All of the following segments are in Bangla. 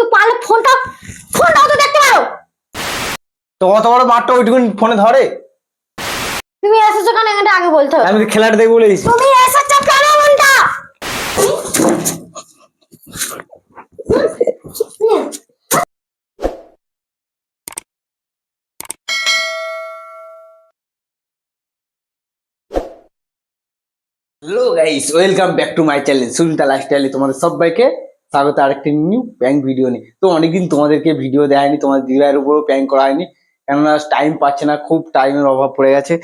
তো পারলে ফোনটা ফোনটাও তো দেখতে পারো। তো অত বড় মাঠটা ওইটুকু ফোনে ধরে? তুমি এসেছ কেন? এটা আগে বলতে হবে। আমি তো খেলাটা দেখব বলে এসেছি। তুমি এসেছ কেন মনটা hello guys welcome back to my channel Sunita লাইফস্টাইলে তোমাদের সবাইকে। স্বাগত আরেকটি নিউ প্যাঙ্ক ভিডিও নিয়ে তো অনেকদিন তোমাদেরকে ভিডিও দেয়নি, তোমাদের দিদিভাইয়ের উপরও প্যাঙ্ক করা হয়নি কেননা টাইম পাচ্ছে না, খুব টাইমের অভাব পড়ে গেছে।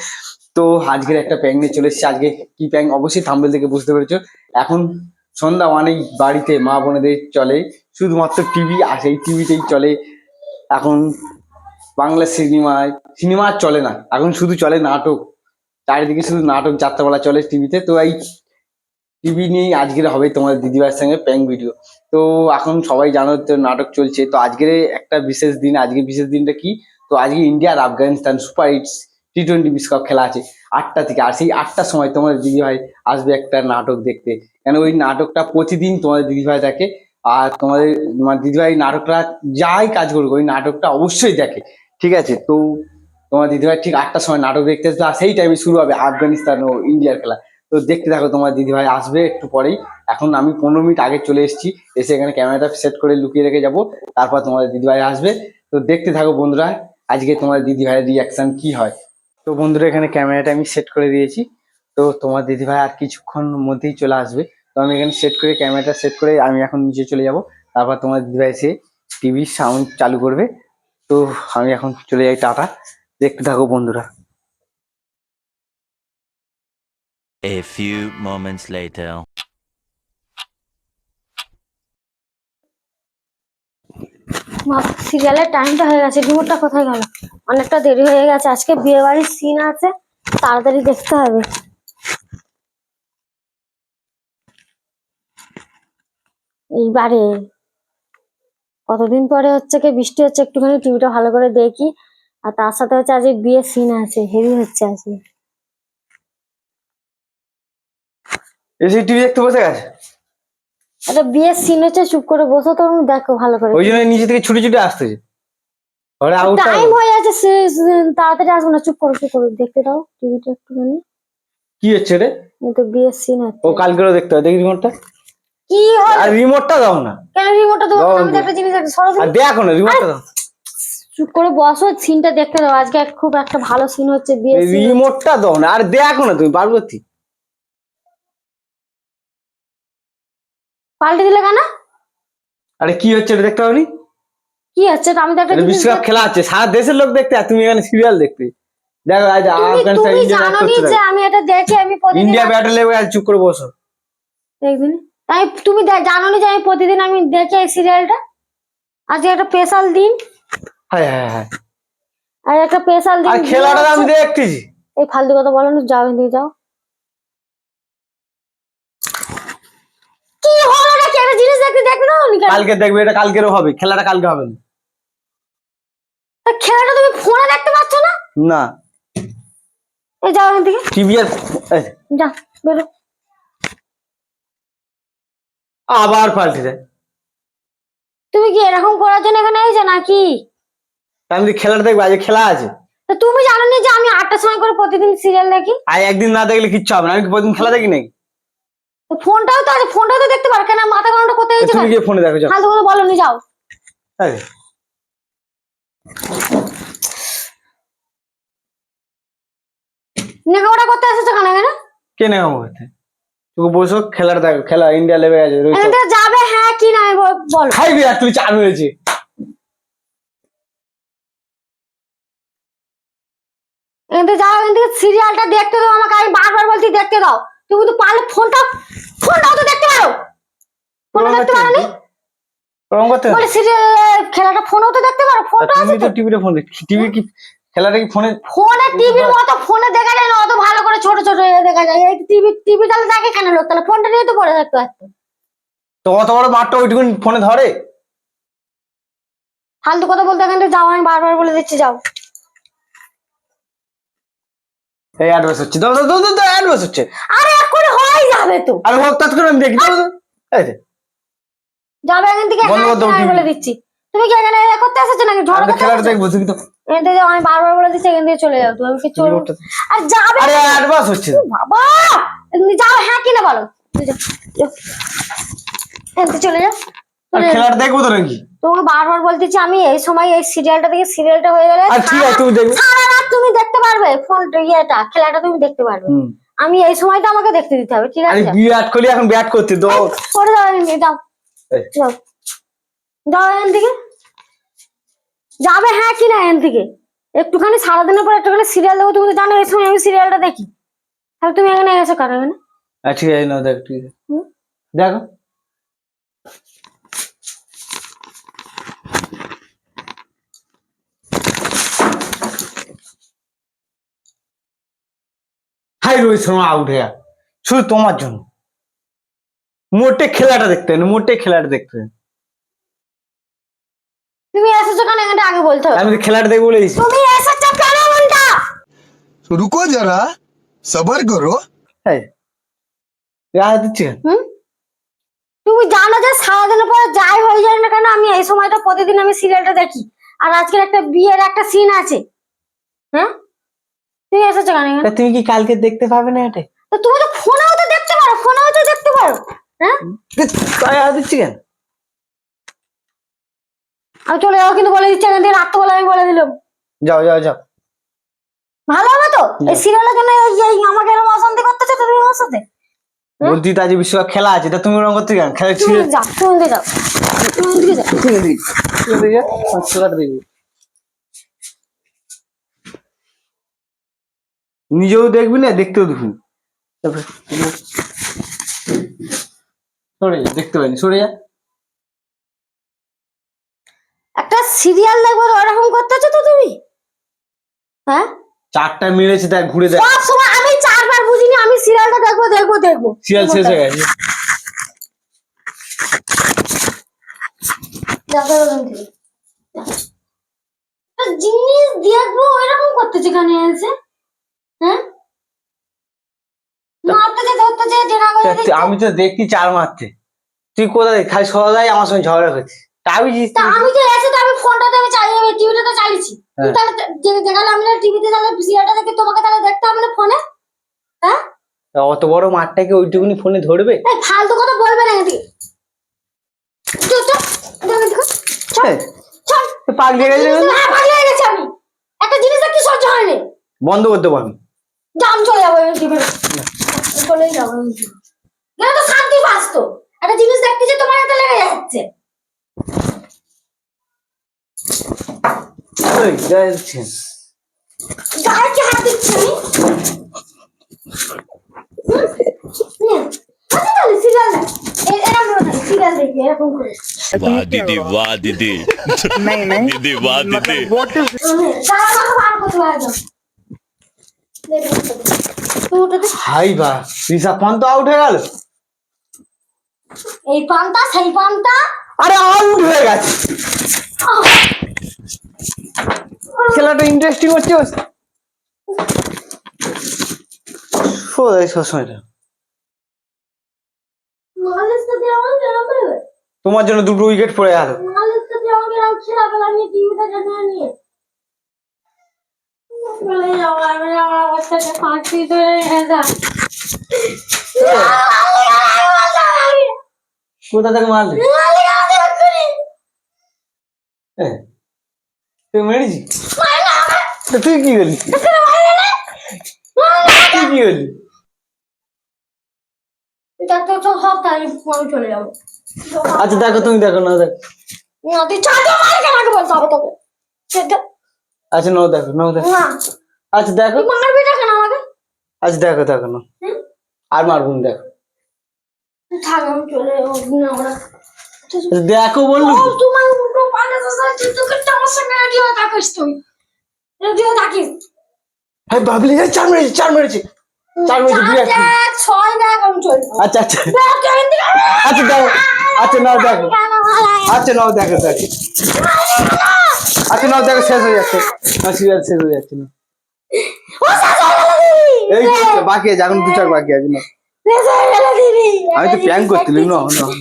তো আজকের একটা প্যাঙ্ক নিয়ে চলে এসেছি। আজকে কি প্যাঙ্ক অবশ্যই থাম্বেল থেকে বুঝতে পেরেছ। এখন সন্ধ্যা মানেই বাড়িতে মা বোনেদের চলে। শুধুমাত্র টিভি আর সেই টিভিতেই চলে। এখন বাংলা সিনেমায়, সিনেমা চলে না। এখন শুধু চলে নাটক। চারিদিকে শুধু নাটক যাত্রাপালা চলে টিভিতে তো এই টিভি নিয়েই আজকের হবে তোমাদের দিদিভাইয়ের সঙ্গে প্যাং ভিডিও তো এখন সবাই জানো তো নাটক চলছে। তো আজকের একটা বিশেষ দিন আজকে বিশেষ দিনটা কি? তো আজকে ইন্ডিয়া আর Afghanistan super eights T twenty বিশ্বকাপ খেলা আছে আটটা থেকে। আর সেই আটটার সময় তোমাদের দিদিভাই আসবে একটা নাটক দেখতে। কেন ওই নাটকটা প্রতিদিন তোমাদের দিদিভাই দেখে আর তোমাদের মানে দিদিভাই নাটকটা যাই কাজ করুক, ওই নাটকটা অবশ্যই দেখে। ঠিক আছে? তো তোমার দিদিভাই ঠিক আটটার সময় নাটক দেখতে আসবে। আর সেই টাইমে শুরু হবে আফগানিস্তান ও ইন্ডিয়ার খেলা। তো দেখতে থাকো তোমার দিদিভাই আসবে একটু পরেই। এখন আমি পনেরো মিনিট আগে চলে এসেছি। এসে এখানে ক্যামেরাটা সেট করে লুকিয়ে রেখে যাব। তারপর তোমাদের দিদিভাই আসবে। তো দেখতে থাকো বন্ধুরা, আজকে তোমার দিদিভাইয়ের রিয়াকশন কি হয়। তো বন্ধুরা, এখানে ক্যামেরাটা আমি সেট করে দিয়েছি। তো তোমার দিদিভাই আর কিছুক্ষণ মধ্যেই চলে আসবে। তো আমি এখানে সেট করে ক্যামেরাটা সেট করে আমি এখন নিচে চলে যাব। তারপর তোমার দিদিভাই এসে টিভির সাউন্ড চালু করবে। তো আমি এখন চলে যাই টাটা। দেখতে থাকো বন্ধুরা। A few moments later. সিরিয়ালের টাইমটা হয়ে গেছে রিমোটটা কোথায় গেল? অনেকটা দেরি হয়ে গেছে, আজকে বিয়ে বাড়ির সিন আছে, তাড়াতাড়ি দেখতে হবে। এইবারে কতদিন পরে হচ্ছে কি বৃষ্টি হচ্ছে, একটুখানি টিভিটা ভালো করে দেখি, আর তার সাথে হচ্ছে আজকে বিয়ের সিন আছে হেভি হচ্ছে আজকে। এসে টিভি দেখতে বসে গেছে? একটা বিয়ের সিন হচ্ছে চুপ করে বসো তো দেখো ভালো করে। ওই জন্য নিচে থেকে ছুটে ছুটে আসতেছে। ওরা আউট টাইম হয়ে যাচ্ছে সে- তাড়াতাড়ি আসব না চুপ করো চুপ করো দেখতে দাও টিভিটা একটুখানি। কি হচ্ছে রে? তো বিয়ের সিন ও হচ্ছে কালকেরও দেখতে হবে দেখি রিমোটটা কি হয়? আর রিমোটটা দাও না। কেন রিমোটটা দাও, আমি একটা জিনিস একটা সরো আর দেখো না রিমোটটা দাও। চুপ করে বসো সিনটা দেখতে দাও। আজকে খুব একটা ভালো সিন হচ্ছে বিয়ের। রিমোটটা দাও না। আর দেখো না তুমি পার্বতী পাল্টে দিলে কেন? আরে কি হচ্ছে এটা দেখতে পাবনি কি হচ্ছে? আমি তো একটা বিশ্বকাপ খেলা আছে সারা দেশের লোক দেখতে আর তুমি এখানে সিরিয়াল দেখতে। দেখো আজ আফগানিস্তান তুমি ইন্ডিয়া জানো নি যে আমি এটা দেখি আমি প্রতিদিন ইন্ডিয়া ব্যাটে লেগে আছে চুপ করে বসো। দেখবি তাই তুমি জানো নি যে আমি প্রতিদিন আমি দেখি এই সিরিয়ালটা আজকে একটা স্পেশাল দিন। হ্যাঁ হ্যাঁ হ্যাঁ আর একটা স্পেশাল দিন। আর খেলাটা আমি দেখতেছি। এই ফালতু কথা বলো না যাও এদিকে যাও কি হলো নাকি একটা জিনিস দেখতে দেখতে দাও নি কেন কালকে দেখবে এটা কালকেরও হবে খেলাটা কালকে হবে না। খেলাটা তুমি ফোনে দেখতে পাচ্ছ না? না। এই যাও এখান থেকে। টিভি আর যা বেরো। আবার পাল্টে যায়। তুমি কি এরকম করার জন্য এখানে এসেছ নাকি? আমি যদি খেলাটা দেখব আজ খেলা আছে। তা তুমি জানো না যে আমি আটটার সময় করে প্রতিদিন সিরিয়াল দেখি? আর একদিন না দেখলে কিচ্ছু হবে না আমি কি প্রতিদিন খেলা দেখি নাকি? ফোনটাও তো আছে ফোনটাও তো দেখতে পারো কেন মাথা গরমটা কোথায় হয়েছে তুমি গিয়ে ফোনে দেখো যাও। ফালতু কথা বলো নি যাও। এই, নেকাওটা করতে এসেছ কেন এখানে? কে নেই আমার তুমি বসো খেলাটা দেখো খেলা ইন্ডিয়া লেবে আছে রয়েছে। যাবে হ্যাঁ কি না বল। বলো খাইবি আর তুই চালু হয়েছে। এখান থেকে যাও এখান থেকে সিরিয়ালটা দেখতে দাও আমাকে আমি বারবার বলছি দেখতে দাও। তুমি তো পারলে ফোনটা ফোনটাও তো দেখতে পারো। ফোনটা দেখতে পারো নি ওরকম করতে বলে সিরিয়াল খেলাটা ফোনেও তো দেখতে পারো ফোনটা আছে তুমি তো টিভিতে ফোন টিভি কি খেলাটা কি ফোনে ফোনে টিভির মতো ফোনে দেখা যায় না অত ভালো করে ছোট ছোট দেখা যায়। এই টিভি টিভি তাহলে দেখে কেন লোক? তাহলে ফোনটা নিয়ে তো পড়ে থাকতে পারতো। তো অত বড় মাঠটা ওইটুকু ফোনে ধরে? ফালতু কথা বলতে এখান থেকে যাও আমি বারবার বলে দিচ্ছি যাও। এই অ্যাডভান্স হচ্ছে। দাও দাও দাও দাও অ্যাডভান্স হচ্ছে। আরে এক্ষুনি হয়ে যাবে তো। আর হোক তাৎক্ষণ আমি দেখি। দাও। এই যে, যাবে এখান থেকে হ্যাঁ দাও আমি বলে দিচ্ছি। তুমি কি এখানে এ করতে এসেছ নাকি? ঝড় আমি করতে খেলাটা? দেখব তুমি তো। এখান থেকে আমি বারবার বলে দিচ্ছি এখান থেকে চলে যাও তুমি কি চলো আর যাবে আরে অ্যাডভান্স হচ্ছে। বাবা! তুমি যাও হ্যাঁ কিনা বলো। এখান থেকে চলে যাও। আর খেলাটা দেখব তো নাকি? তোমাকে বারবার বলতেছি আমি এই সময় এই সিরিয়ালটা থেকে সিরিয়ালটা হয়ে গেলে আর ঠিক আছে তুমি দেখবে। সারা রাত তুমি দেখতে পারবে ফোন ইয়েটা খেলাটা তুমি দেখতে পারবে। আমি এই সময়টা আমাকে দেখতে দিতে হবে ঠিক আছে? বিরাট কোহলি এখন ব্যাট করতে তো। করে দাও এই। যাও। যাও। এখান থেকে। যাবে হ্যাঁ কি না এখান থেকে? একটুখানি সারাদিনের পর একটুখানি সিরিয়াল দেবো তুমি তো জানো এই সময় আমি সিরিয়ালটা দেখি। তাহলে তুমি এখানে এসো কারও এখানে? আচ্ছা ঠিক আছে নাও দেখ ঠিক আছে। দেখো। কোথায় রয়েছে আউট হ্যাঁ শুধু তোমার জন্য। মোটে খেলাটা দেখতে মোটে খেলাটা দেখতে তুমি এসেছ কেন? এটা আগে বলতে হবে। আমি খেলাটা দেখব বলে দিছি তুমি এসেছ কেন বলতা রুকো যারা সবার করো। হ্যাঁ রাহা দিচ্ছি তুমি জানো যে সারাদিন পর যাই হয়ে যায় না কেন আমি এই সময়টা প্রতিদিন আমি সিরিয়ালটা দেখি। আর আজকের একটা বিয়ের একটা সিন আছে। হ্যাঁ তুমি এসেছ কেন এখানে? তা তুমি কি কালকে দেখতে পাবে না এটা? তো তুমি তো ফোনেও তো দেখতে পারো ফোনেও তো দেখতে পারো হ্যাঁ? তাই দিচ্ছে কেন? আমি চলে যাব কিন্তু বলে দিচ্ছি এখান থেকে রাত্রেবেলা আমি বলে দিলাম। যাও যাও যাও। ভালো হবে তো? এই সিরিয়ালের জন্য এই আমাকে এরকম অশান্তি করতেছে তো তুমি আমার সাথে? হুম? বলছি তো আজ বিশ্বকাপ খেলা আছে তা তুমি ওরকম করতে কেন খেলা তুমি ছিল যাও তুমি ওদিকে যাও। তুমি ওদিকে যাও খেলাটা দেখব নিজেও দেখবি না দেখতেও দেখবি। তারপরে সরে যা দেখতে পাইনি সরে যা। একটা সিরিয়াল দেখব তো ওরকম করতেছো তো তুমি? হ্যাঁ? চারটা মেরেছে তাই ঘুরে দেখ। সব সময় আমি চারবার বুঝিনি আমি সিরিয়ালটা দেখব দেখব দেখব। সিরিয়াল শেষ হয়ে গেছে। জিনিস দেখব এরকম করতেছে কেন এসে আমি তো দেখছি চার মারতে। তুই কোথায় খালি সদাই আমার সঙ্গে ঝগড়া করছিস। তাই জিনিস তা আমি তো এসে তো আমি ফোনটা তো আমি চালিয়ে টিভিটা তো চালিয়েছি। হ্যাঁ। তাহলে দেখালে আমি টিভিতে তাহলে সিরিয়ালটা দেখে তোমাকে তাহলে দেখতে হবে না ফোনে হ্যাঁ? অত বড় মাঠটাকে ওইটুকুনি ফোনে ধরবে? ফালতু কথা বলবে না এদিকে। হ্যাঁ, পাগলি হয়ে গেছে হ্যাঁ হয়ে একটা জিনিস দেখতে সহ্য হয়নি বন্ধ করতে পারবি যা আমি চলে যাবো এই টিভির চলেই যাবো আমি। গেলে তো শান্তি বাঁচতো একটা জিনিস দেখতে যে তোমার হাতে লেগে যাচ্ছে ওই, যা যাচ্ছে। গায়ে কি হাত দিচ্ছি আমি হুম? আচ্ছা তাহলে সিরিয়াল দেখ এ- এরকম করে দেখ, সিরিয়াল দেখবি এরকম করে वाह दीदी वाह दीदी नहीं नहीं दीदी वाह दीदी হাই বা ঋষভ পান্ত আউট হয়ে গেল? এই পান্তা সেই পান্তা। আরে আউট হয়ে গেছে। খেলাটা ইন্টারেস্টিং হচ্ছে সবসময় মালিশটা দিয়ে আমাকে এরকম করবে? তোমার জন্য দুটো উইকেট পড়ে গেল মালিশটা দিয়ে আমাকে এরকম ছেঁড়া ফেলা নিয়ে টিভিটা জানিয়ে নিয়ে চলে যাব আমি আমার বাচ্চাকে ফাঁসি ধরে হেঁদা কোথা থেকে মারলে হ্যাঁ। তুই মেরেছি তা তুই কি করলি তুই কি করলি এটা তো তো সব তাই আমি চলে যাব আচ্ছা দেখো তুমি দেখো না দেখো না তুই চাটা মার কেন আগে বলতে হবে তোকে সেটা আচ্ছা নাও দেখো নাও দেখো। আচ্ছা দেখো। মারবে না কেন আমাকে? আচ্ছা দেখো দেখো না আর মারবো না, দেখো। আচ্ছা, দেখো বললু তোমার উল্টো কথা তুই তোকে আমার সঙ্গে রেডিও থাকিস তুই। রেডিও থাকিস। হ্যাঁ বাবলি যে চার মেরেছি চার মেরেছি। দেখ দেখ আচ্ছা আচ্ছা। দেখ, আচ্ছা দেখো আচ্ছা নাও দেখো। আচ্ছা নাও দেখো দেখো। আচ্ছা নাও দেখো শেষ হয়ে যাচ্ছে। সিরিয়াল শেষ হয়ে যাচ্ছে না। এই তো বাকি আছে এখন দু চার বাকি আছে না। আমি তো প্ল্যান করছিলাম না না দেখি।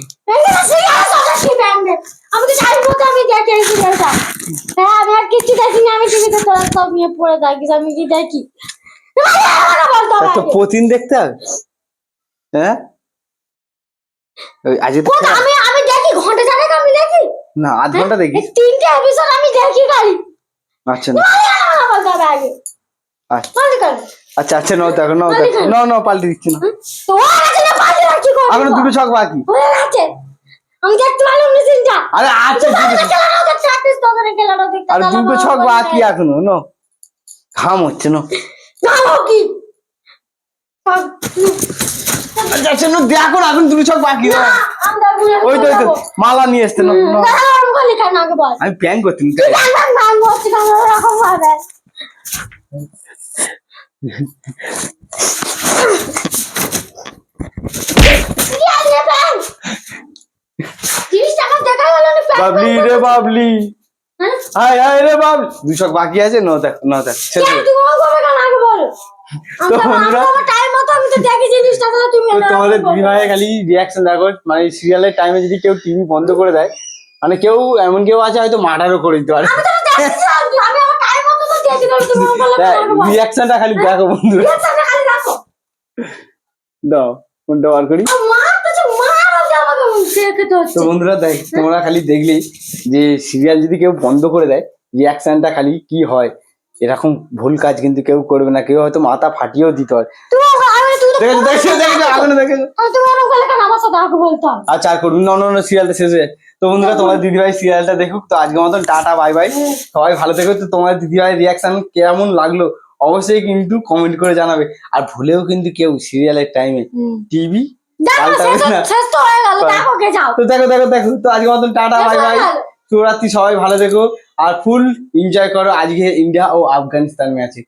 আমি তো টাইম মতো আমি দেখি এই সিরিয়ালটা হ্যাঁ আমি আর কিছু দেখিনি আমি টিভিতে তোরা সব নিয়ে পড়ে থাকিস আমি কি দেখি? তো। প্রতিদিন দেখতে হবে। হ্যাঁ? তো আমি আমি দেখি ঘণ্টা চারেক আমি দেখি। না আধ ঘণ্টা দেখিস এই তিনটে এপিসোড আমি দেখি খালি। আচ্ছা না। আচ্ছা। আচ্ছা আচ্ছা নাও দেখো নাও দেখো। না না পাল্টে দিচ্ছি না তো ও আছে না পাঁচ লাখ কি করব? দুটো ছক বাকি। হয়ে আমি দেখতে পারলাম না সিনটা আরে আচ্ছা আর দুটো ছক বাকি এখনও নো ঘাম হচ্ছে না জানো কি আচ্ছা আচ্ছা দেখো এখন বাকি ওই তো মালা নিয়ে আমি প্যাং বাবলি রে বাবলি হ্যাঁ? হাই হাই রে বাবলি দু ছক বাকি আছে নো দেখ নো দেখ তোমাদের করবে। দিদিভাই খালি রিয়াকশন দেখো মানে সিরিয়ালের টাইমে যদি কেউ টিভি বন্ধ করে দেয় মানে কেউ এমন কেউ আছে হয়তো মার্ডারও করে দিতে পারে আমি তো দেখছিলাম, আমি আমার time মতো তো দেখি, তাহলে তুমি ওরকম করলে কেন আগে বল? রিয়াকশনটা খালি দেখো রাখো। দাও কোনটা বার করি তো। বন্ধুরা দেখ তোমরা খালি দেখলেই যে সিরিয়াল যদি কেউ বন্ধ করে দেয় রিয়াকশনটা খালি কি হয় এরকম ভুল কাজ কিন্তু কেউ করবে না কেউ হয়তো মাথা ফাটিয়েও দিতে হয়? আচ্ছা আর করুন। না অন্য সিরিয়ালটা শেষ হয়ে তো বন্ধুরা তোমার দিদিভাই সিরিয়ালটা দেখুক। তো আজকের মতন টাটা বাই বাই সবাই ভালো থেকো। তো তোমার দিদিভাই রিয়াকশন কেমন লাগল অবশ্যই কিন্তু কমেন্ট করে জানাবে। আর ভুলেও কিন্তু কেউ সিরিয়ালের টাইমে টিভি দেখো, তো- দেখো দেখো দেখো তো আজকের মতন টাটা বাই বাই শুভরাত্রি সবাই ভালো থেকো। আর ফুল এনজয় করো আজকে ইন্ডিয়া ও আফগানিস্তান ম্যাচে